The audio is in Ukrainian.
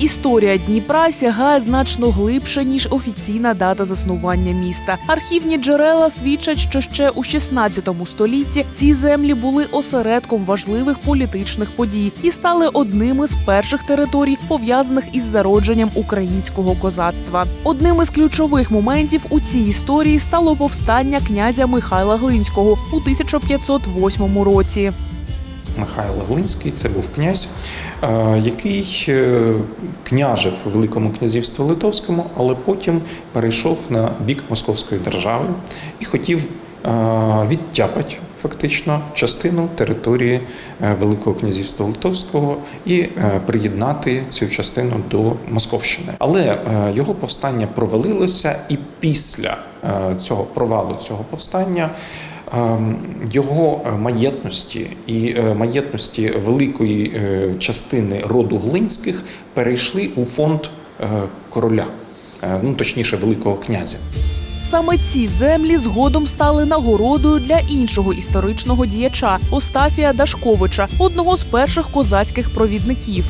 Історія Дніпра сягає значно глибше ніж офіційна дата заснування міста. Архівні джерела свідчать, що ще у 16 столітті ці землі були осередком важливих політичних подій і стали одними з перших територій, пов'язаних із зародженням українського козацтва. Одним із ключових моментів у цій історії стало повстання князя Михайла Глинського у 1508 році. Михайло Глинський це був князь, е, який е, княжив у Великому князівстві Литовському, але потім перейшов на бік Московської держави і хотів е, відтяпати фактично частину території Великого князівства Литовського і приєднати цю частину до Московщини. Але його повстання провалилося, і після цього провалу цього повстання. Ем, Його е, маєтності і е, маєтності великої е, частини роду Глинських перейшли у фонд е, короля, е, ну точніше, великого князя. Саме ці землі згодом стали нагородою для іншого історичного діяча Остафія Дашковича, одного з перших козацьких провідників.